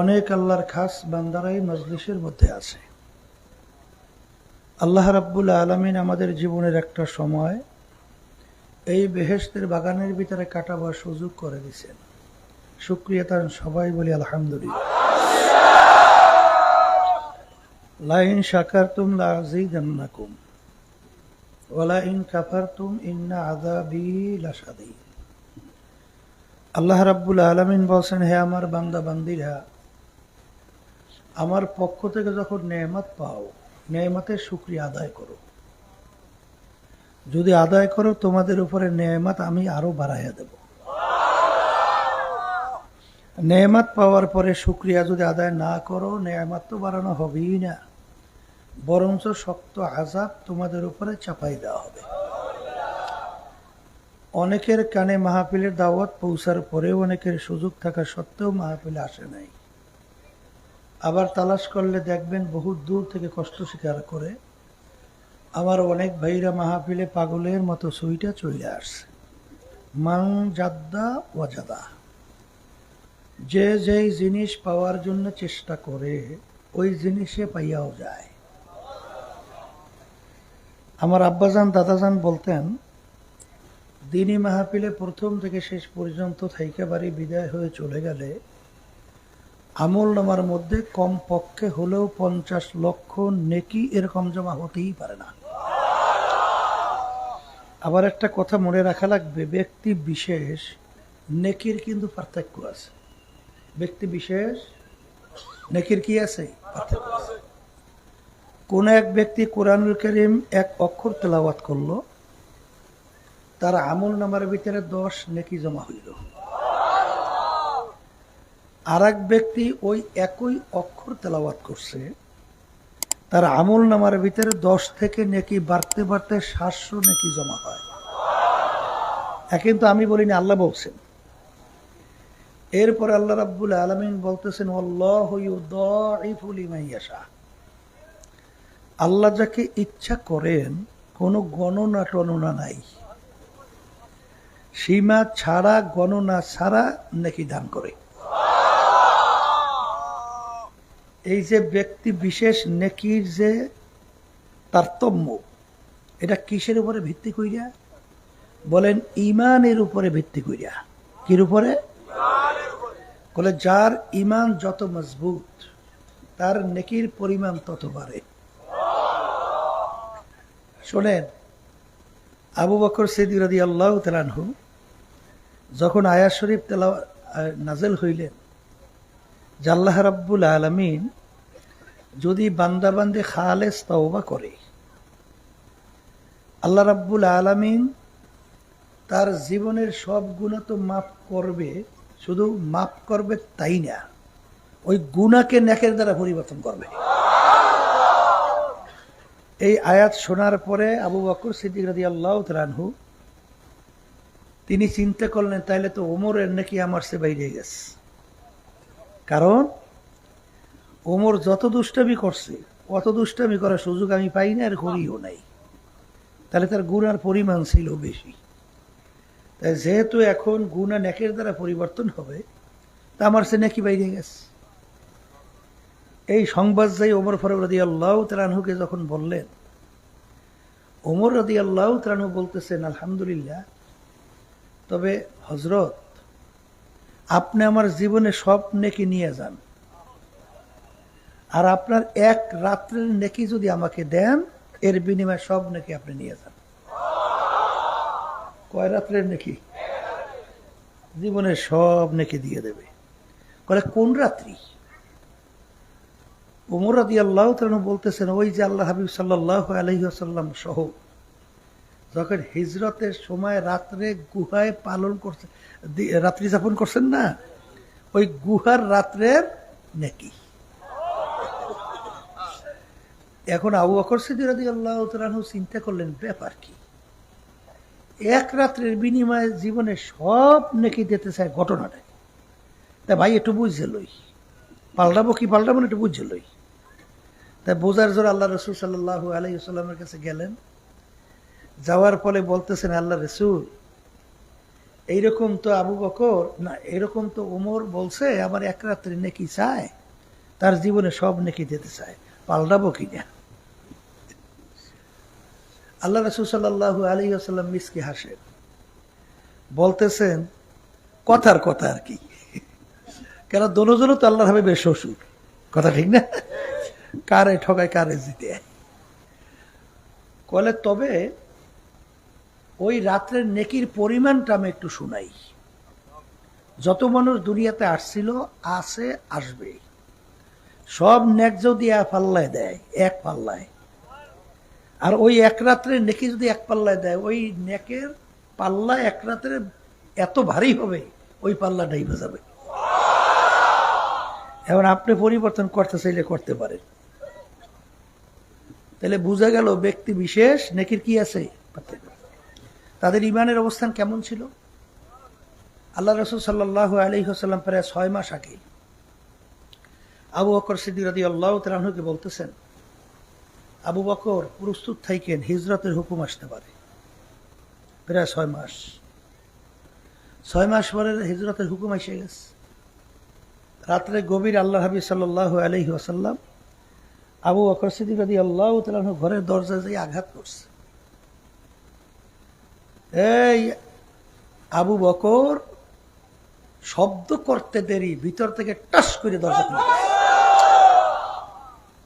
অনেক আল্লাহর খাস বান্দারাই মজলিসের মধ্যে আছে। আল্লাহ রাব্বুল আলমিন আমাদের জীবনের একটা সময় এই বেহেস্তের বাগানের ভিতরে কাটাবার সুযোগ করে দিয়েছেন। শুক্রিয়া তার সবাই বলি আলহামদুলিল্লাহ। লাইন আযাবি লাশাদীদ। আল্লাহ রাব্বুল আলামিন বলছেন, হে আমার বান্দা বান্দিরা আমার পক্ষ থেকে যখন নেয়ামত পাও, নেয়ামতের শুক্রিয়া আদায় করো। যদি আদায় করো, তোমাদের উপরে নেয়ামত আমি আরও বাড়াইয়া দেব। নেয়ামত পাওয়ার পরে শুক্রিয়া যদি আদায় না করো, নেয়ামত তো বাড়ানো হবেই না। বরঞ্চ শক্ত আজাব তোমাদের উপরে চাপাই দেওয়া হবে। অনেকের কানে মাহফিলের দাওয়াত পৌঁছার পরেও অনেকের সুযোগ থাকা সত্ত্বেও মাহফিলে আসে নাই। আবার তালাশ করলে দেখবেন বহু দূর থেকে কষ্ট স্বীকার করে। আমার অনেক ভাইরা মাহফিলে পাগলের মতো সুইটা চলে আসছে। মাং জাদ্দা ওয়াজাদা যে যেই জিনিস পাওয়ার জন্য চেষ্টা করে, ওই জিনিসে পাইয়াও যায়। আমার আব্বাজান, দাদাজান বলতেন দিনী মাহফিলে প্রথম থেকে শেষ পর্যন্ত থাইকে বাড়ি বিদায় হয়ে চলে গেলে আমল নামার মধ্যে কম পক্ষে হলেও পঞ্চাশ লক্ষ নেকি এরকম জমা হতেই পারে না। আবার একটা কথা মনে রাখা লাগবে, ব্যক্তি বিশেষ নেকির কিন্তু পার্থক্য আছে। ব্যক্তি বিশেষ নেকির কি আছে? পার্থক্য আছে। কোন এক ব্যক্তি কোরআনুল করিম এক অক্ষর তেলাওয়াত করল, তার আমল নামার ভিতরে দশ নেকি জমা হইল। আর এক ব্যক্তি ওই একই অক্ষর তেলাওয়াত করছে। তার আমল নামার ভিতরে দশ থেকে নেকি বাড়তে বাড়তে সাতশো নেকি জমা হয়। কিন্তু আমি বলিনি, আল্লাহ বলছেন। এরপর আল্লাহ রাব্বুল আলমিন বলতেছেন আল্লাহ যাকে ইচ্ছা করেন, কোনো গণনা টননা নাই। সীমা ছাড়া, গণনা ছাড়া নাকি দান করে। এই যে ব্যক্তি বিশেষ নেকির যে তারতম্য, এটা কিসের উপরে ভিত্তি কইরা? বলেন ইমানের উপরে ভিত্তি কইরা। কির উপরে? বলে, যার ইমান যত মজবুত, তার নেকির পরিমাণ তত বাড়ে। শোনেন, আবু বকর সিদ্দিক রাদি আল্লাহ তালানহু যখন আয়াত শরীফ তেলা নাজেল হইলেন যে আল্লাহ রাব্বুল আলমিন যদি বান্দাবান্দি খালেস তওবা করে, আল্লাহ রাব্বুল আলমিন তার জীবনের সব গুণা তো মাফ করবে, শুধু মাফ করবে তাই না? ওই গুণাকে ন্যাকের দ্বারা পরিবর্তন করবে। এই আয়াত শোনার পরে আবু বকর সিদ্দিক রাদি আল্লাহ তালানহু তিনি চিন্তা করলেন, তাইলে তো ওমরের নাকি আমার সে বাইরে গেছে। কারণ ওমর যত দুষ্টামি করছে, অত দুষ্টামি করার সুযোগ আমি পাই না আর করিও নাই। তাহলে তার গুণার পরিমাণ ছিল বেশি। তাই যেহেতু এখন গুণা নেকের দ্বারা পরিবর্তন হবে, তা আমার সে নাকি বাইরে গেছে। এই সংবাদ যাই ওমর ফারুক রাদি আল্লাহ তালানহুকে যখন বললেন, ওমর রাদি আল্লাহ তালানহু বলতেছেন, আলহামদুলিল্লাহ। তবে হজরত আপনি আমার জীবনে সব নেকি নিয়ে যান? আর আপনার এক রাত্রের নেকি যদি আমাকে দেন, এর বিনিময়ে সব নেকি আপনি নিয়ে যান। কয় রাত্রের নেকি? জীবনে সব নেকি দিয়ে দেবে। বলে কোন রাত্রি? ওমর আদি আল্লাহ বলতেছেন, ওই যে আল্লাহ হাবিব সাল্লাহ আলহিহাসাল্লাম সহ যখন হিজরতের সময় রাত্রে গুহায় পালন করছে রাত্রি যাপন করছেন না? ওই গুহার রাত্রের নেকি। এখন আবু বকর সিদ্দিরাদি আল্লাহ তালু চিন্তা করলেন, ব্যাপার কি? এক রাত্রের বিনিময়ে জীবনে সব নেকি দিতে চায় ঘটনাটা তা ভাই, একটু বুঝছে লই। পাল্টাবো কি পাল্টাবো না, একটু বুঝছে লই। তা বোঝার জোর আল্লাহ রসুল সাল্লাহ আলাইসাল্লামের কাছে গেলেন যাওয়ার ফলে বলতেছেন, আল্লাহ রসুল, এইরকম তো আবু বকর, না এরকম তো ওমর বলছে আমার এক রাত্রে নেকি চায়, তার জীবনে সব নেকি দিতে চায়, পাল্টাবো কিনা? আল্লাহ রসুল সাল্লাহ আলী আসাল্লাম মিসকে হাসেন বলতেছেন, কথার কথা আর কি। কেন, দোনোজনও তো আল্লাহর বেশ শ্বশুর। কথা ঠিক না? কারে ঠকায় কারে জিতে। কলে তবে ওই রাত্রের নেকির পরিমাণটা আমি একটু শুনাই। যত মানুষ দুনিয়াতে আসছিল, আছে, আসবে। সব নেক যদি এক পাল্লায় দেয়, এক পাল্লায়। আর ওই এক রাত্রের নেকি যদি এক পাল্লায় দেয়, ওই নেকের পাল্লা এক রাত্রে এত ভারী হবে, ওই পাল্লা ডাইবে যাবে এখন আপনি পরিবর্তন করতে চাইলে করতে পারেন। তাহলে বোঝা গেল ব্যক্তি বিশেষ, নেকির কি আছে? পার্থক্য। তাদের ইমানের অবস্থান কেমন ছিল? আল্লাহ রসুল সাল্লাহ আলী হাসাল্লাম প্রায় ছয় মাস আগে আবু বকর সিদ্দিক রাদি আল্লাহ তালুকে বলতেছেন, আবু বকর, প্রস্তুত থাইকেন, হিজরতের হুকুম আসতে পারে। প্রায় ছয় মাস। ছয় মাস পরে হিজরতের হুকুম এসে গেছে। রাত্রে গভীর আল্লাহ হাবিব সাল্লাহ আলহি আসাল্লাম আবু বকর সিদ্দিক রাদি আল্লাহ তালু ঘরের দরজা দিয়ে আঘাত করছে। এই আবু বকর শব্দ করতে দেরি, ভিতর থেকে টাস করে দরজা খুলে।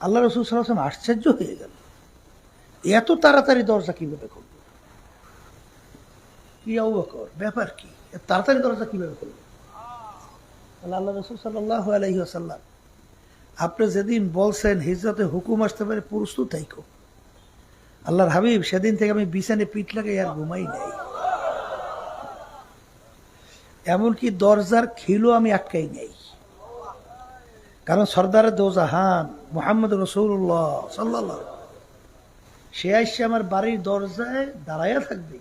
আল্লাহ রসুল সাল্লাম আশ্চর্য হয়ে গেল। এত তাড়াতাড়ি দরজা কীভাবে খুলবে কি আবু বকর, ব্যাপার কি? তাড়াতাড়ি দরজা কীভাবে খুলবে আল্লাহ রসুল সাল্লাহ আপনি যেদিন বলছেন হিজরতে হুকুম আসতে পারে, পুরুষ তো তাইকো আল্লাহর হাবিব, সেদিন থেকে আমি বিছানে পিঠ লাগাই আর ঘুমাই নাই। এমনকি দরজার খিলও আমি আটকাই নাই। কারণ সর্দার দোজাহান মোহাম্মদ রসুল্লাহ সাল্লাহ সে আসছে আমার বাড়ির দরজায় দাঁড়াইয়া থাকবে।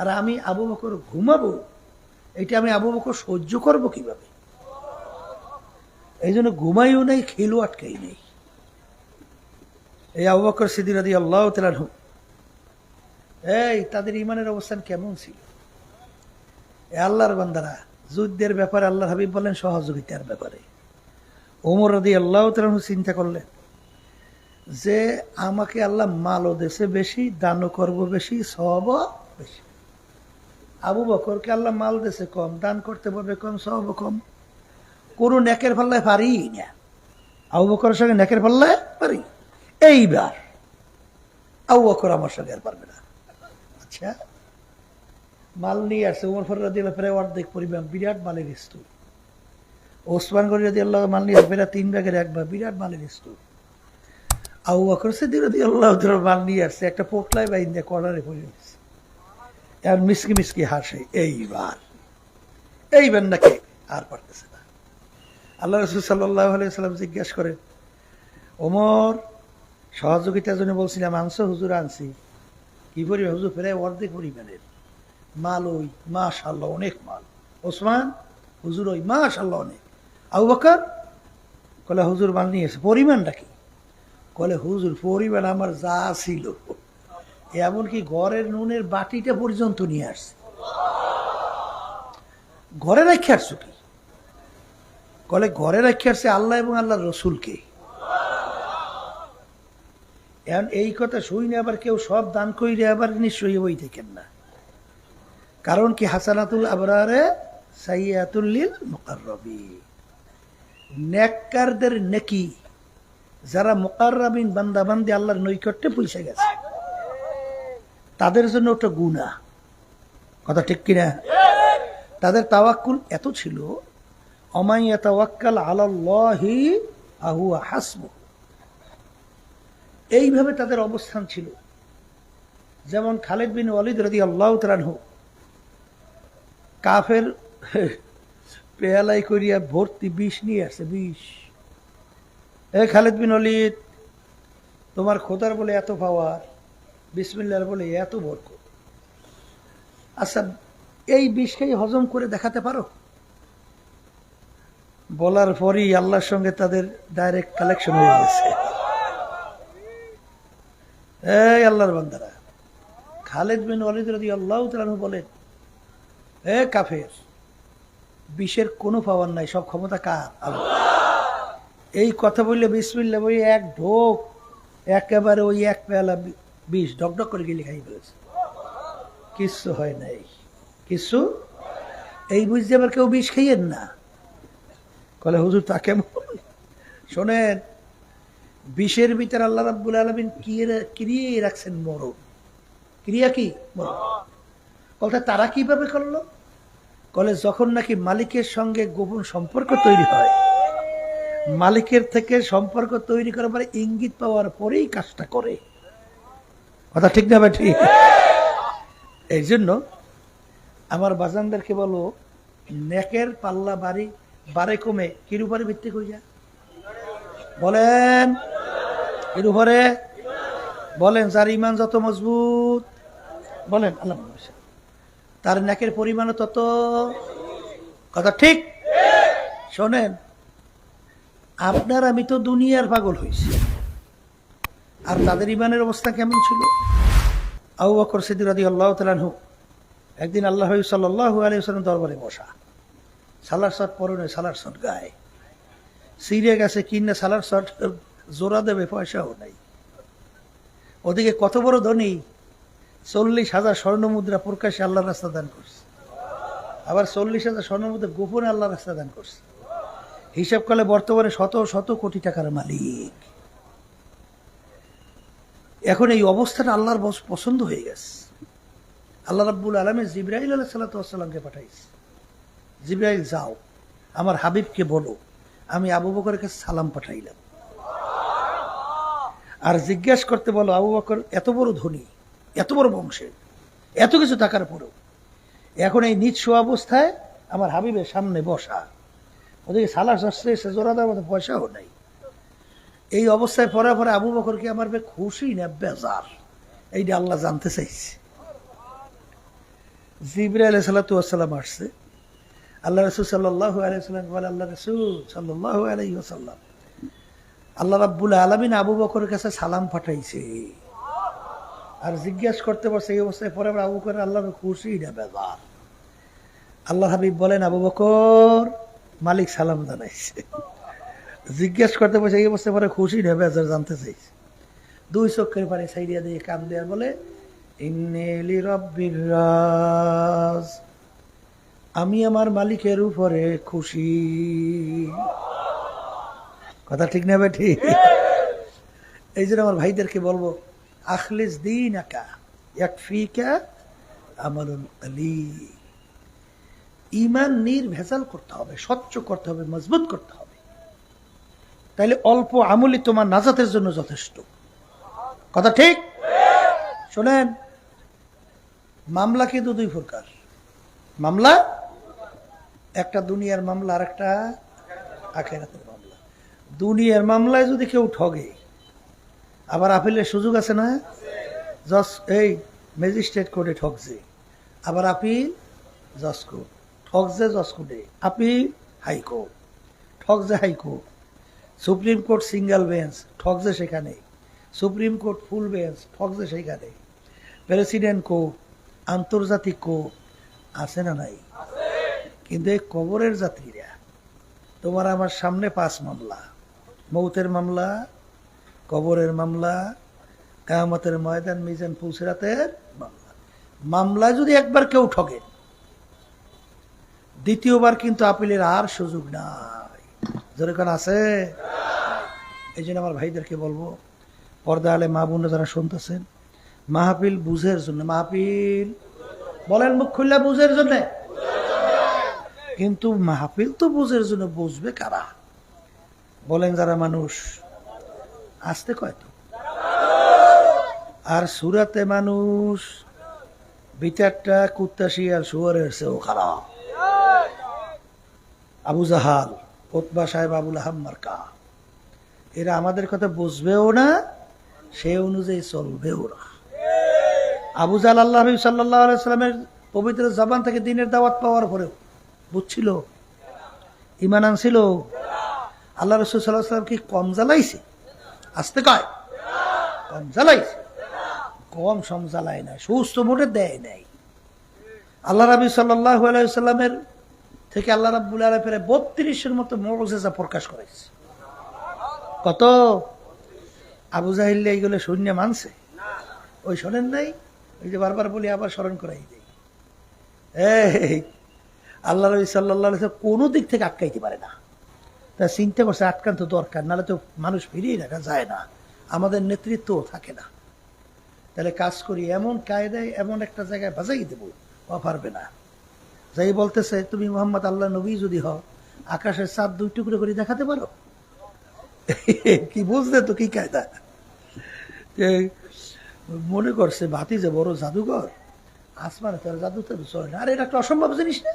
আর আমি আবু বকর ঘুমাবো, এটা আমি আবু বকর সহ্য করব কীভাবে? এই জন্য ঘুমাইও নেই, খেলও আটকাই নেই। এই আবু বকর সিদ্দিরাদি আল্লাহ তালু এই, তাদের ইমানের অবস্থান কেমন ছিল? এ আল্লাহর বান্দারা, যুদ্ধের ব্যাপারে আল্লাহ হাবিব বলেন সহযোগিতার ব্যাপারে। ওমর রাদি আল্লাহ তালু চিন্তা করলেন যে, আমাকে আল্লাহ মালও দেশে বেশি, দানও করব বেশি সব বেশি। আবু বকরকে আল্লাহ মাল দেশে কম, দান করতে পারবে কম সব কম। কোনো নেকের পাল্লায় পারি না। আবু বকরের সঙ্গে নেকের পাল্লায় পারি। এইবার। বকর আমার সঙ্গে আর পারবে না। আচ্ছা মাল নিয়ে আসছে উমর ফর রাজি আল্লাহ অর্ধেক পরিমাণ বিরাট মালের স্তূপ। ওসমান গরি রাজি আল্লাহ মাল নিয়ে প্রায় তিন ব্যাগের একবার বিরাট মালের স্তূপ। বকর সিদ্দিক রাজি আল্লাহ মাল নিয়ে আসছে, একটা পোটলায় বা দিয়ে কর্নারে পড়ে গেছে। আর মিসকি মিসকি হাসে, এইবার। এইবার নাকি আর পারতেছে না। আল্লাহ রসুল সাল্লাহ সাল্লাম জিজ্ঞাসা করেন, ওমর সহযোগিতার জন্য বলছিলাম, আনছো, হুজুর আনছি। কি পরিমাণ হুজুর? প্রায় অর্ধেক পরিমাণের। মাল ওই মাশ আল্লাহ অনেক মাল। ওসমান, হুজুর ওই মাশ আল্লাহ অনেক। আবু বকর কলে হুজুর, মাল নিয়ে এসে। পরিমাণটা কি? কলে হুজুর, পরিমাণ আমার যা ছিল, এমনকি ঘরের নুনের বাটিটা পর্যন্ত নিয়ে আসছে। ঘরে রেখে আসছো কি? কলে ঘরে রেখে আসছে আল্লাহ এবং আল্লাহ রসুলকে। এখন এই কথা শুইনি আবার কেউ সব দান কইরে আবার নিশ্চয়ই বই থাকেন না। কারণ কি হাসানাতুল আবরারে সাইয়াতুল্লিল মুকাররবি নেককারদের নেকি, যারা মুকাররাবিন বান্দা বান্দি আল্লাহর নৈকট্যে পৌঁছে গেছে। তাদের জন্য ওটা গুণা কথা ঠিক কিনা তাদের তাওয়াক্কুল এত ছিল, অমাইয়া তাওয়াক্কাল আলাল্লাহি আহুয়া হাসবু এইভাবে তাদের অবস্থান ছিল। যেমন খালেদ বিন ওয়ালিদ রাদি আল্লাহ তালানহু কাফের পেয়ালাই করিয়া ভর্তি বিষ নিয়ে আসে, বিষ। এ খালেদ বিন ওয়ালিদ, তোমার খোদার বলে এত পাওয়ার বিসমিল্লার বলে এত বরক আচ্ছা এই বিষকেই হজম করে দেখাতে পারো? বলার পরই আল্লাহর সঙ্গে তাদের ডাইরেক্ট কালেকশন হয়ে গেছে। আল্লাহর বান্দারা। খালেদ বিন ওয়ালিদ রাদি আল্লাহ বলেন, এ কাফের, বিষের কোনো পাওয়ার নাই, সব ক্ষমতা কার? এই কথা বললে বিসমিল্লা বই এক ঢোক, একেবারে ওই এক পেয়ালা বি- বিষ ডকডক করে গেলে খাই ফেলেছে। কিচ্ছু হয় নাই। কিছু এই বুঝতে আবার কেউ বিষ খাইয়েন না? কলে হুজুর তা কেমন শোনেন বিষের ভিতরে আল্লাহ রাব্বুল আলমিন ক্রিয়ে রাখছেন মরণ। ক্রিয়া কি? মরণ। বলতে তারা কীভাবে করল? কলে যখন নাকি মালিকের সঙ্গে গোপন সম্পর্ক তৈরি হয়, মালিকের থেকে সম্পর্ক তৈরি করার পরে ইঙ্গিত পাওয়ার পরেই কাজটা করে। কথা ঠিক না ঠিক। এই জন্য আমার বাজানদেরকে বলো, নেকের পাল্লা বাড়ি, বারে কমে কির উপরে ভিত্তি করিয়া বলেন। এর উপরে বলেন, যার ইমান যত মজবুত, বলেন, আল্লাহ তার নাকের পরিমাণও তত, কথা ঠিক? শোনেন, আপনার আমি তো দুনিয়ার পাগল হয়েছি। আর তাদের ইমানের অবস্থা কেমন ছিল? আবু বকর সিদ্দিক রাদি আল্লাহ তালানহু একদিন আল্লাহ সাল্লাহ আলিয়াল্লাম দরবারে বসা, সালার শট পরনে সালার শট গায়ে। সিরিয়া গেছে কিনে সালার শট? জোড়া দেবে, পয়সাও নাই। ওদিকে কত বড় ধনী, চল্লিশ হাজার স্বর্ণ মুদ্রা প্রকাশ্যে আল্লাহর রাস্তা দান করছে। আবার চল্লিশ হাজার স্বর্ণ মুদ্রা গোপনে আল্লাহর রাস্তা দান করছে। হিসাব করলে বর্তমানে শত শত কোটি টাকার মালিক। এখন এই অবস্থাটা আল্লাহর পছন্দ হয়ে গেছে। আল্লাহ রাব্বুল আলমে জিব্রাইল আলাহ সাল্লাতামকে পাঠাইছে। জিব্রাইল, যাও, আমার হাবিবকে বলো, আমি আবু বকরের কাছে সালাম পাঠাইলাম। আর জিজ্ঞেস করতে বলো, আবু বকর এত বড় ধনী, এত বড় বংশের, এত কিছু থাকার পরেও এখন এই নিঃস্ব অবস্থায় আমার হাবিবের সামনে বসা। ওদিকে সালার শাস্ত্রে সে জোড়া দেওয়ার মতো পয়সাও নাই। এই অবস্থায় পরে পরে আবু বকরকে আমার বে খুশি না বেজার? এইটা আল্লাহ জানতে চাইছে। জিবরা আলাই সাল্লাতাম আসছে। আল্লাহ রসুল সাল্লাহ আলাইসাল্লাম বলে, আল্লাহ রসুল সাল্লাহ আলাইসাল্লাম আল্লাহ রাব্বুল আলমিন আবু বকরের কাছে সালাম পাঠাইছে। আর জিজ্ঞাসা করতে পারছে, এই অবস্থায় পরে আবার আবু বকর আল্লাহ খুশি না বেজার। আল্লাহ হাবিব বলেন, আবু বকর, মালিক সালাম জানাইছে। জিজ্ঞেস করতে পারছে, এই অবস্থায় পরে খুশি না বেজার জানতে চাইছে। দুই চোখের পানি সাইডিয়া দিয়ে কান দেওয়ার বলে ইন্নেলি রব্বির আমি আমার মালিকের উপরে খুশি। কথা ঠিক না ঠিক এই জন্য আমার ভাইদেরকে বলব, আখলিস দিন একা এক ফিকা আমারুল আলী ইমান নির্ভেজাল করতে হবে, স্বচ্ছ করতে হবে, মজবুত করতে হবে। তাইলে অল্প আমলি তোমার নাজাতের জন্য যথেষ্ট। কথা ঠিক? শোনেন, মামলা কিন্তু দুই প্রকার। মামলা, একটা দুনিয়ার মামলা আর একটা আখেরাতের দুনিয়ার মামলায় যদি কেউ ঠগে আবার আপিলের সুযোগ আছে না? জজ এই ম্যাজিস্ট্রেট কোর্টে ঠকছে আবার আপিল জজ কোর্ট। ঠকছে জজ কোর্টে। Appeal high court ঠকছে high court supreme court single bench ঠকছে সেখানে। সুপ্রিম কোর্ট ফুল বেঞ্চ ঠকছে সেখানে। প্রেসিডেন্ট কোর্ট আন্তর্জাতিক কোর্ট আছে না নাই? কিন্তু এই কবরের যাত্রীরা তোমার আমার সামনে পাঁচ মামলা। মৌতের মামলা, কবরের মামলা, কায়ামতের ময়দান, মিজান ফুলসিরাতের মামলা। মামলায় যদি একবার কেউ ঠকে দ্বিতীয়বার কিন্তু আপিলের আর সুযোগ নাই। যেরকম আছে? এই জন্য আমার ভাইদেরকে বলব, পর্দা আলে মা বোনরা যারা শুনতেছেন, মাহফিল বুঝের জন্য, মাহফিল বলেন মুখ খুললে বুঝের জন্য? কিন্তু মাহফিল তো বুঝের জন্য বুঝবে কারা? বলেন যারা মানুষ, আসতে কয় তো? আর সুরাতে মানুষ বিচারটা কুত্তাশি আর শুয়ারের চেয়েও খারাপ। আবু জাহাল, ওতবা সাহেব আবুল আহাম মার্কা। এরা আমাদের কথা বুঝবেও না, সে অনুযায়ী চলবেও না। আবু জাল আল্লাহ সাল্লাহ সাল্লামের পবিত্র জবান থেকে দিনের দাওয়াত পাওয়ার পরেও বুঝছিল ইমান আনছিল আল্লাহ রসুল সাল্লাহ সাল্লাম কি কম জ্বালাইছে? আসতে কয়। কম জ্বালাইছে? কম সম জ্বালায় না সুস্থ মোটে দেয় নাই। আল্লাহ রাবি সাল্লাহ আলাইসাল্লামের থেকে আল্লাহ রাব্বুল আলহ ফেরে বত্রিশের মতো মৌজেজা প্রকাশ করেছে। কত? আবু জাহিল্লা এইগুলো সৈন্য মানছে? ওই শোনেন নাই? ওই যে বারবার বলি, আবার স্মরণ করাই দেয় এই, আল্লাহ রবি সাল্লাহ কোনো দিক থেকে আটকাইতে পারে না। তা চিন্তা করছে আটকান তো দরকার, নাহলে তো মানুষ ফিরিয়ে রাখা যায় না। আমাদের নেতৃত্বও থাকে না। তাহলে কাজ করি এমন কায়দায়, এমন একটা জায়গায় বাজাই দেবো, ও পারবে না। যাই বলতেছে, তুমি মোহাম্মদ আল্লাহ নবী যদি হও, আকাশের চাঁদ দুই টুকরো করে দেখাতে পারো? কি বুঝলে তো, কি কায়দা? মনে করছে ভাতি যে বড় জাদুঘর, আসমানে তার জাদু তো চলে না। আর, এটা একটা অসম্ভব জিনিস না?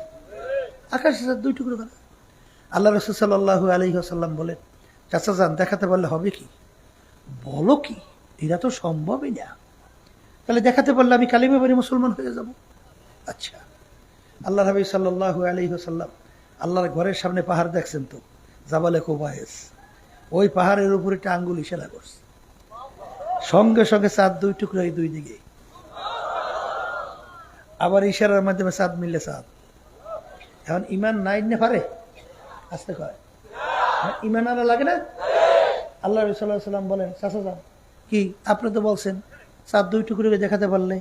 আকাশের চাঁদ দুই টুকরো করে। আল্লাহ রসুল সাল্লাহ আলহি আসাল্লাম বলেন, চাচা যান, দেখাতে পারলে হবে কি? বলো কি? এটা তো সম্ভবই না। তাহলে দেখাতে পারলে আমি কালিমে বাড়ি মুসলমান হয়ে যাব? আচ্ছা। আল্লাহ নবী সাল্লাহ আলহি আসাল্লাম আল্লাহর ঘরের সামনে পাহাড় দেখছেন তো, জাবালে কোবায়েস। ওই পাহাড়ের উপরে একটা আঙ্গুল ইশারা করছে। সঙ্গে সঙ্গে চাঁদ দুই টুকরো এই দুই দিকে। আবার ইশারার মাধ্যমে চাঁদ মিললে চাঁদ। এখন ইমান নাই নে পারে? আসতে কয়। ইমান আনা লাগে না? আল্লাহ রসুল্লাহ সাল্লাম বলেন, চাচা যান কি? আপনি তো বলছেন, চাঁদ দুই টুকরো দেখাতে পারলে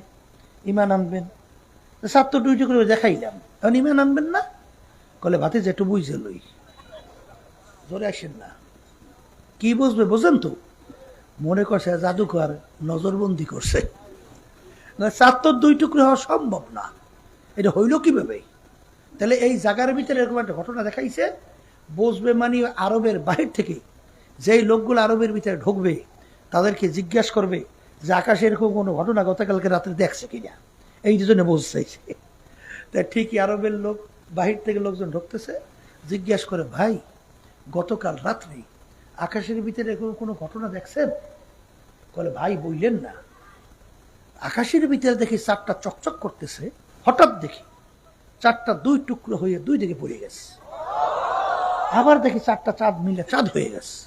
ইমান আনবেন। চাঁদ তো দুই টুকরো দেখাইলাম। এখন ইমান আনবেন না? কলে ভাতে যে একটু বুঝে লই। জোরে আসেন না। কি বুঝবে বোঝেন তো? মনে করছে জাদুকর নজরবন্দি করছে। না, চাঁদ তো দুই টুকরো হওয়া সম্ভব না। এটা হইল কীভাবে? তাহলে এই জায়গার ভিতরে এরকম একটা ঘটনা দেখাইছে বসবে মানে আরবের বাহির থেকে যেই লোকগুলো আরবের ভিতরে ঢুকবে, তাদেরকে জিজ্ঞাসা করবে যে আকাশে এরকম কোনো ঘটনা গতকালকে রাত্রে দেখছে কিনা? এই জন্য চাইছে তা ঠিকই আরবের লোক বাহির থেকে লোকজন ঢুকতেছে, জিজ্ঞাসা করে, ভাই, গতকাল রাত্রে আকাশের ভিতরে এরকম কোনো ঘটনা দেখছেন? বলে, ভাই, বললেন না। আকাশের ভিতরে দেখি চারটা চকচক করতেছে, হঠাৎ দেখি চারটা দুই টুকরো হয়ে দুই দিকে পড়ে গেছে। আবার দেখি চারটা চাঁদ মিলে চাঁদ হয়ে গেছে।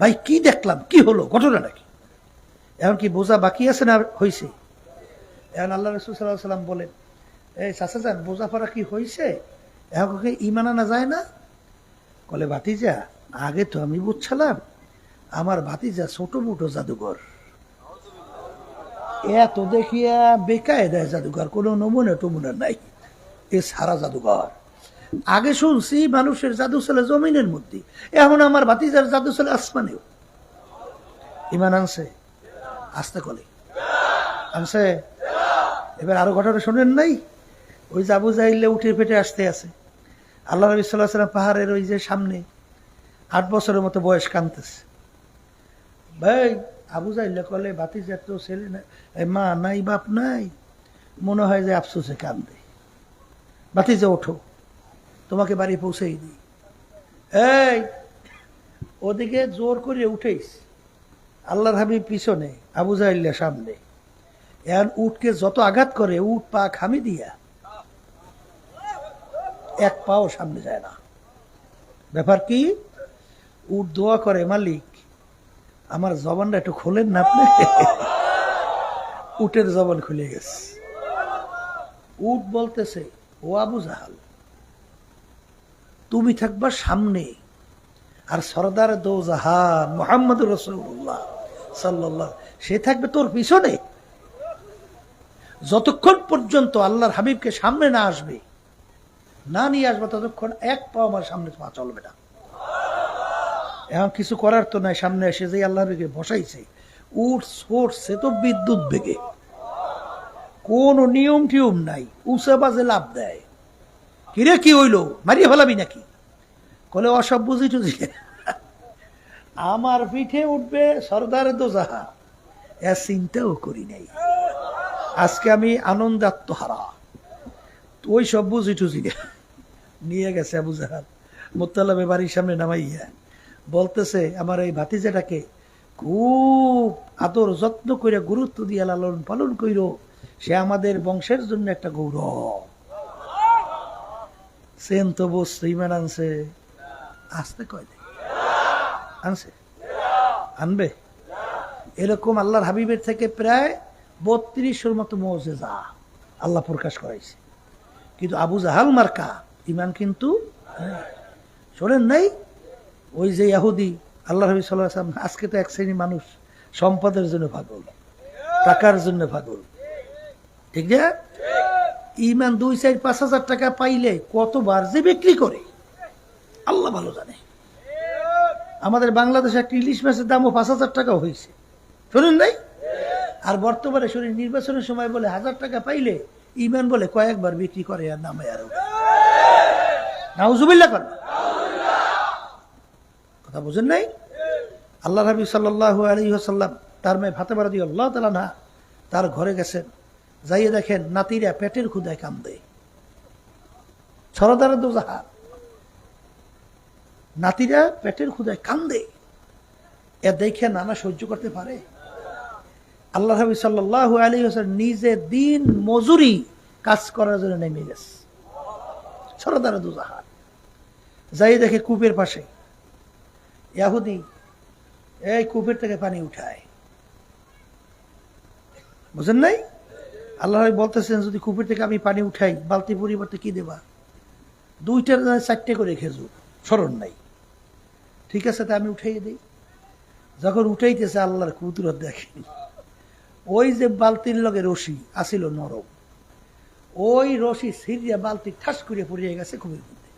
ভাই, কি দেখলাম? কি হলো? ঘটনাটা কি এখন কি বোঝা বাকি আছে না হয়েছে এখন আল্লাহ রসুল সাল্লাহ সাল্লাম বলেন, এই চাচা যান, বোঝা পড়া কি হয়েছে এখন কি ইমান আনা যায় না? কলে, ভাতিজা, আগে তো আমি বুঝছিলাম, আমার ভাতিজা ছোট মোটো জাদুঘর। এত দেখিয়া বেকায় দেয় জাদুঘর, কোনো নমুনা টমুনা নাই। এ সারা জাদুঘর। আগে শুনছি মানুষের জাদু চলে জমিনের মধ্যে। এখন আমার ভাতিজার জাদু চলে আসমানেও। ইমান আনছে? আসতে কলে। আনছে? এবার আরও ঘটনা শোনেন নাই? ওই জাবু যাইলে উঠে পেটে আসতে আছে। আল্লাহ নবী সাল্লাহ সাল্লাম পাহাড়ের ওই যে সামনে আট বছরের মতো বয়স কানতেছে ভাই, আবু যাইলে কলে বাতি যাত ছেলে না মা নাই, বাপ নাই। মনে হয় যে আফসোসে কান্দে। বাতি যে ওঠো। তোমাকে বাড়ি পৌঁছেই দিই। এই, ওদিকে জোর করে উঠেইস। আল্লাহর হাবিব পিছনে, আবু জাইল্লা সামনে। এখন উঠকে যত আঘাত করে উঠ পা খামি দিয়া এক পাও সামনে যায় না। ব্যাপার কি? উঠ দোয়া করে, মালিক, আমার জবানটা একটু খোলেন না আপনি? উটের জবান খুলে গেছে। উট বলতেছে, ও আবু জাহাল তুমি থাকবা সামনে। আর সরদার দো জাহান মোহাম্মদ রসুল্লাহ সাল্লাহ সে থাকবে তোর পিছনে। যতক্ষণ পর্যন্ত আল্লাহর হাবিবকে সামনে না আসবে, না নিয়ে আসবে, ততক্ষণ এক পাও আমার সামনে পা চলবে না। এখন কিছু করার তো নাই, সামনে এসে যে আল্লাহ বসাইছে, উঠ সে তো বিদ্যুৎ বেগে। কোন নিয়ম টিয়ম নাই উসে বাজে লাভ দেয়। কিরে কি হইল? মারিয়ে ফেলাবি নাকি? কলে অসব বুঝি টুঝি। আমার পিঠে উঠবে সর্দার দোজাহা। এ চিন্তাও করি নাই। আজকে আমি আনন্দ আত্মহারা ওই সব বুঝি টুঝি নিয়ে গেছে আবু জাহাল। মোত্তালাবে বাড়ির সামনে নামাইয়া। বলতেছে, আমার এই ভাতিজাটাকে খুব আদর যত্ন করে গুরুত্ব দিয়ে লালন পালন কইর। সে আমাদের বংশের জন্য একটা গৌরব। সেন তো বসছে ইমান আনছে। আসতে কয় নাই। আনছে? আনবে? এরকম আল্লাহর হাবিবের থেকে প্রায় বত্রিশের মতো মৌজেজা আল্লাহ প্রকাশ করাইছে। কিন্তু আবু জাহাল মার্কা ইমান কিন্তু। শোনেন নাই? ওই যে ইয়াহুদি আল্লাহ রবি সাল্লাম, আজকে তো এক শ্রেণি মানুষ, সম্পদের জন্য পাগল, টাকার জন্য পাগল। ঠিক না? ইমান দুই চার পাঁচ হাজার টাকা পাইলে কতবার যে বিক্রি করে? আল্লাহ ভালো জানে। আমাদের বাংলাদেশে একটা ইলিশ মাছের দামও পাঁচ হাজার টাকা হয়েছে। শোনেন নাই? আর বর্তমানে শরীর নির্বাচনের সময় বলে হাজার টাকা পাইলে ইমান বলে কয়েকবার বিক্রি করে আর নামে আরও। নাউজুবিল্লা কর। কথা বুঝেন নাই? আল্লাহ নবী সাল্লাহ আলী সাল্লাম তার মেয়ে ফাতেমা আল্লাহ তালা না তার ঘরে গেছেন। যাইয়ে দেখেন নাতিরা পেটের ক্ষুদায় কান্দে। ছড়াদার দোজাহা নাতিরা পেটের ক্ষুদায় কান্দে। এ দেখে নানা সহ্য করতে পারে। আল্লাহ নবী সাল্লাহ আলী হোসেন নিজে দিন মজুরি কাজ করার জন্য নেমে গেছে। ছড়াদার দোজাহা যাই দেখে কূপের পাশে। ইয়াহুদি, এই কূপের থেকে পানি উঠায়। বুঝেন নাই? আল্লাহ বলতেছেন, যদি কূপের থেকে আমি পানি উঠাই, বালতি পরিবর্তে কি দেবা? দুইটার চারটে করে খেজুর, স্মরণ নাই। ঠিক আছে, তা আমি উঠাইয়ে দিই। যখন উঠাইতেছে, আল্লাহর কুদরত দেখেন, ওই যে বালতির লগে রশি আসিল নরম, ওই রশি সিরিয়া বালতি ঠাস করে পড়িয়ে গেছে খুবই মধ্যে।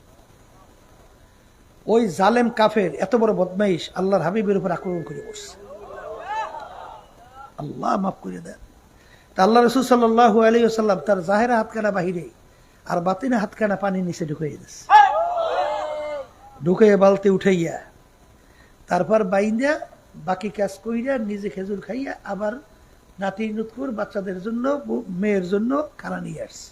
ওই জালেম কাফের এত বড় বদমাইশ আল্লাহর হাবিবের উপর আক্রমণ করে বসছে। আল্লাহ মাফ করে দেন। আল্লাহ রসুল সাল্লাহ আলী সাল্লাম তার জাহেরা হাতকানা বাহিরে আর বাতিনা হাতকানা পানি নিচে ঢুকাইয়া দিচ্ছে ঢুকাইয়া বালতি উঠাইয়া তারপর বাইন্দা বাকি কাজ কইরা নিজে খেজুর খাইয়া আবার নাতি নুতকুর বাচ্চাদের জন্য মেয়ের জন্য খানা নিয়ে আসছে।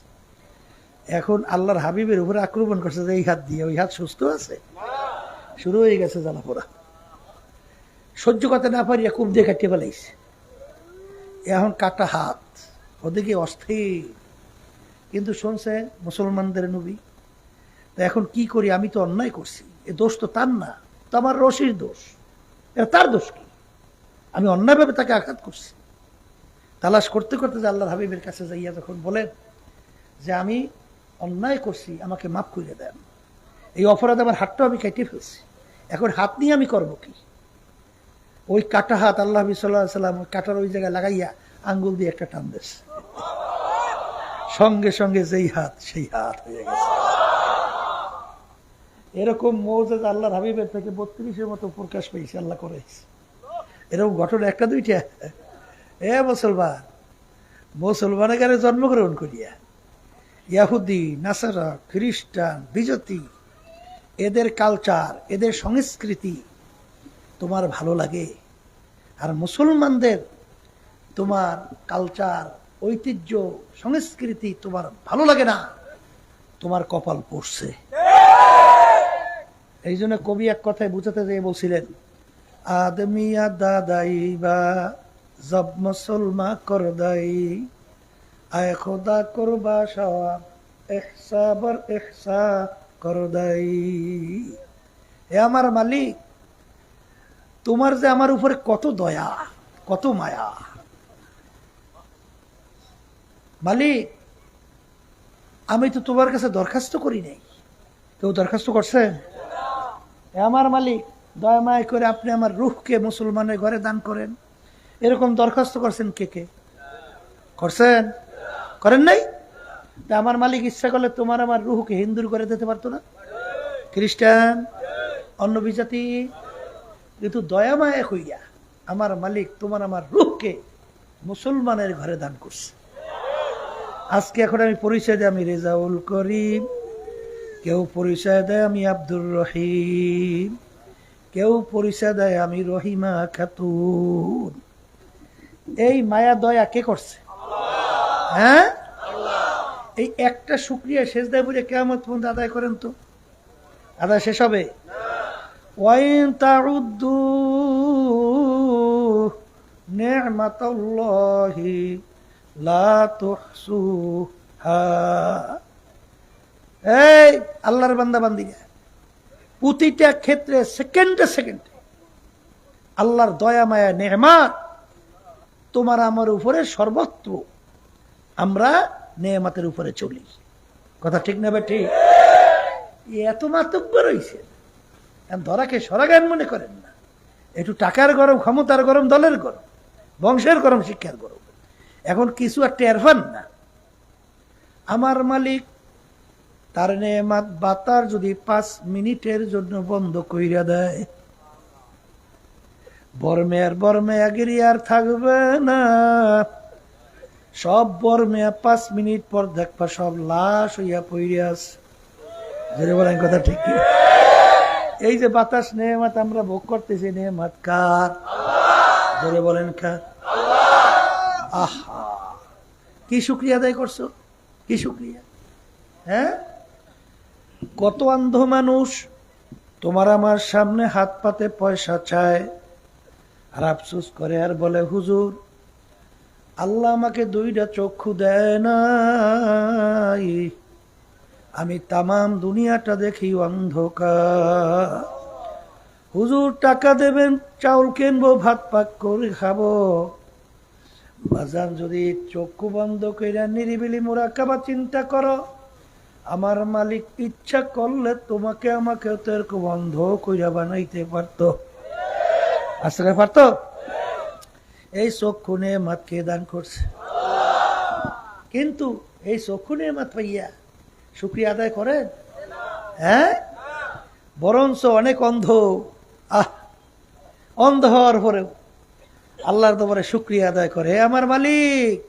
এখন আল্লাহর হাবিবের উপরে আক্রমণ করছে যে এই হাত দিয়ে, ওই হাত সুস্থ আছে? শুরু হয়ে গেছে জ্বালাপোড়া সহ্য করতে না পারিয়া কূপ দিয়ে কাটিয়ে ফেলাইছে। এখন কাটা হাত। ওদিকে অস্থির। কিন্তু শুনছে মুসলমানদের নবী, তা এখন কি করি? আমি তো অন্যায় করছি। এ দোষ তো তার না, তো আমার রশির দোষ। এটা তার দোষ কি? আমি অন্যায়ভাবে তাকে আঘাত করছি। তালাশ করতে করতে যে আল্লাহর হাবিবের কাছে যাইয়া যখন বলেন যে আমি অন্যায় করছি, আমাকে মাফ করে দেন। এই অপরাধ আমার হাতটাও আমি কেটে ফেলছি। এখন হাত নিয়ে আমি করব কি? ওই কাটা হাত আল্লাহ সাল্লাহ সাল্লাম ওই কাটার ওই জায়গায় লাগাইয়া আঙ্গুল দিয়ে একটা টান দিয়েছে সঙ্গে সঙ্গে যেই হাত, সেই হাত হয়ে গেছে। এরকম মৌজাদ আল্লাহর হাবিবের থেকে বত্রিশের মতো প্রকাশ পেয়েছে, আল্লাহ করেছে। এরকম ঘটনা একটা, দুইটা। এ মুসলমান, মুসলমানের গানে জন্মগ্রহণ করিয়া ইয়াহুদি, নাসারা, খ্রিস্টান, বিজতি, এদের কালচার এদের সংস্কৃতি তোমার ভালো লাগে। আর মুসলমানদের তোমার কালচার ঐতিহ্য, সংস্কৃতি তোমার ভালো লাগে না, তোমার কপাল পড়ছে। এই জন্য কবি এক কথায় বুঝাতে যেয়ে বলছিলেন আদমিয়া দাদাই বা জব মুসলমা করদাই আয় খোদা করবা সওয়াব এহসা এহসা করদাই এ আমার মালিক, তোমার যে আমার উপরে কত দয়া, কত মায়া। মালিক, আমি তো তোমার কাছে দরখাস্ত করি নাই। কেউ দরখাস্ত করছে? এ আমার মালিক দয়া মায় করে আপনি আমার রুহকে মুসলমানের ঘরে দান করেন। এরকম দরখাস্ত করছেন কে কে? করছেন? করেন নাই? তা আমার মালিক ইচ্ছা করলে তোমার আমার রুহকে হিন্দুর করে দিতে পারতো না? খ্রিস্টান, অন্য বিজাতি, কিন্তু দয়া মায়া হইয়া আমার মালিক তোমার আমার রুহকে মুসলমানের ঘরে দান করছে। আজকে এখন আমি পরিচয় দিই, আমি রেজাউল করিম। কেউ পরিচয় দেয় আমি আব্দুর রহিম। কেউ পরিচয় দেয় আমি রহিমা খাতুন। এই মায়া দয়া কে করছে? হ্যাঁ? এই একটা শুক্রিয়া শেষ দেয় বলে কেমন পর্যন্ত আদায় করেন তো? আদায় শেষ হবে? ওয়াইন তুহসুহা এই, আল্লাহর বান্দা বান্দিরা প্রতিটা ক্ষেত্রে, সেকেন্ডে সেকেন্ডে। আল্লাহর দয়া, মায়া, নেহমাত তোমার আমার উপরে সর্বত্র আমরা নেহমাতের উপরে চলি। কথা ঠিক না বা ঠিক। এত মাতব্য রয়েছে ধরাকে সরাগান মনে করেন না। একটু টাকার গরম, ক্ষমতার গরম, দলের গরম, বংশের গরম, শিক্ষার গরম। এখন কিছু আর টের পান না। আমার মালিক তার নেমাত বাতার যদি পাঁচ মিনিটের জন্য বন্ধ কইরা দেয় বর্মেয়ার বর্মেয়া আর থাকবে না। সব বর্মেয়া পাঁচ মিনিট পর দেখবা সব লাশ হইয়া পইরে আছে। বলেন কথা ঠিক কি? এই যে বাতাস নেমাত আমরা ভোগ করতেছি নেমাত কার? জোরে বলেন কার? আহা। কি শুক্রিয়া আদায় করছ? কি শুক্রিয়া? হ্যাঁ? কত অন্ধ মানুষ, তোমার আমার সামনে হাত পাতে পয়সা চায়। আর আফসুস করে আর বলে, হুজুর, আল্লাহ আমাকে দুইটা চক্ষু দেয় নাই। আমি তামাম দুনিয়াটা দেখি অন্ধকার। হুজুর, টাকা দেবেন, চাউল কিনবো, ভাত পাক করে খাব। বাজান যদি চক্ষু বন্ধ কইরা নিরিবিলি মোরাকাবা চিন্তা করো, আমার মালিক ইচ্ছা করলে তোমাকে আমাকে তো এরকম বন্ধ কইরা বানাইতে পারতো। আসলে পারতো? এই চক্ষু নিয়ে মাত কে দান করছে? কিন্তু এই চক্ষু নিয়ে মাত পাইয়া শুক্রিয়া আদায় করেন? হ্যাঁ? বরঞ্চ অনেক অন্ধ। আহ, অন্ধ হওয়ার পরেও। আল্লাহর দরবারে শুক্রিয়া আদায় করে "হে আমার মালিক,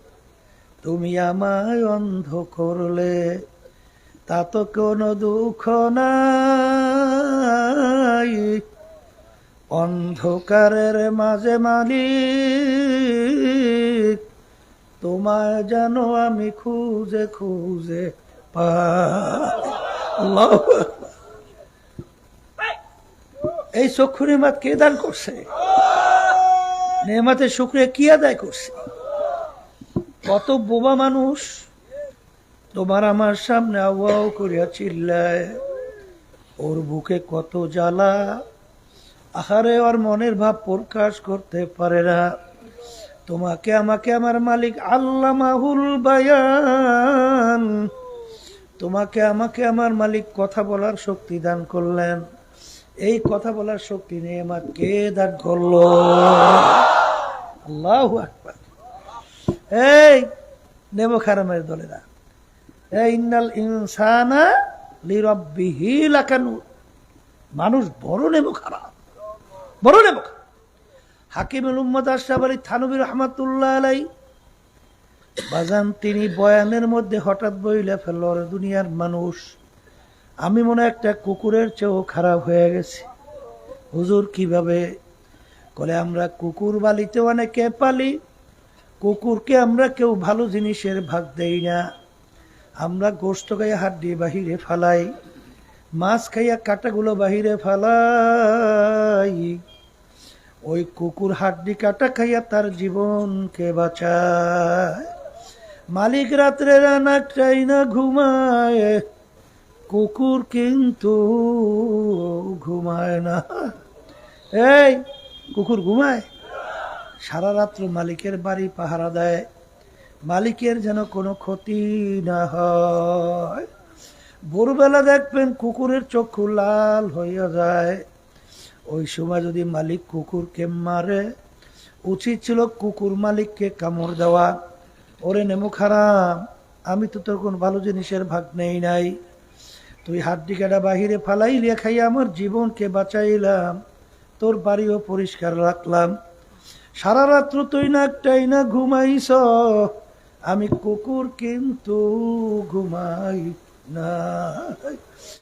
তুমি আমায় অন্ধ করলে, তা তো কোনো দুঃখ নাই। অন্ধকারের মাঝে মালিক, তোমায় যেন আমি খুঁজে খুঁজে এই চক্ষু নেমাত কে দান করছে? নেমাতের শুক্রিয়া কি আদায় করছে? কত বোবা মানুষ তোমার আমার সামনে আওয়াও করিয়া চিল্লায় ওর বুকে কত জ্বালা। আহারে ওর মনের ভাব প্রকাশ করতে পারে না। তোমাকে, আমাকে আমার মালিক আল্লাহ মাহুল বায়ান। তোমাকে, আমাকে আমার মালিক কথা বলার শক্তি দান করলেন। এই কথা বলার শক্তি নিয়ে আমার। কে দান করল? আল্লাহ আকবার। এই, নেমো খারামের দলেরা। ইন্নাল ইনসানা লিরব্বিহি লাকানুত মানুষ বড় নেমো খারাপ। বড় খারাপ। হাকিমুল উম্মদ আশরাফ আলী থানবী রহমাতুল্লাহ আলাই। বাজান, তিনি বয়ানের মধ্যে হঠাৎ বইলে ফেলল দুনিয়ার মানুষ আমি মনে একটা কুকুরের চেয়েও খারাপ হয়ে গেছি। হুজুর কীভাবে বলে আমরা কুকুর বালিতে অনেকে পালি, কুকুরকে আমরা কেউ ভালো জিনিসের ভাগ দেই না। আমরা গোস্ত খাইয়া হাড্ডি বাহিরে ফালাই, মাছ খাইয়া কাটাগুলো বাহিরে ফালাই। ওই কুকুর হাড্ডি কাটা খাইয়া তার জীবনকে বাঁচায়। মালিক রাত্রে রানা চাই না ঘুমায় কুকুর কিন্তু ঘুমায় না। এই, কুকুর ঘুমায়? সারা রাত্র মালিকের বাড়ি পাহারা দেয়। মালিকের যেন কোনো ক্ষতি না হয়। ভোরবেলা দেখবেন কুকুরের চক্ষু লাল হইয়া যায়। ওই সময় যদি মালিক কুকুরকে মারে, উচিত ছিল কুকুর মালিককে কামড় দেওয়া। ওরে নেমু খারাপ আমি তো তোর কোন ভালো জিনিসের ভাগ নেই নাই। তুই হাড্ডি কাটা বাহিরে ফালাইলে খাইয়া আমার জীবনকে বাঁচাইলাম, তোর বাড়িও পরিষ্কার রাখলাম। সারা রাত্র তুই নাকটাই না ঘুমাইছ আমি কুকুর কিন্তু ঘুমাই না।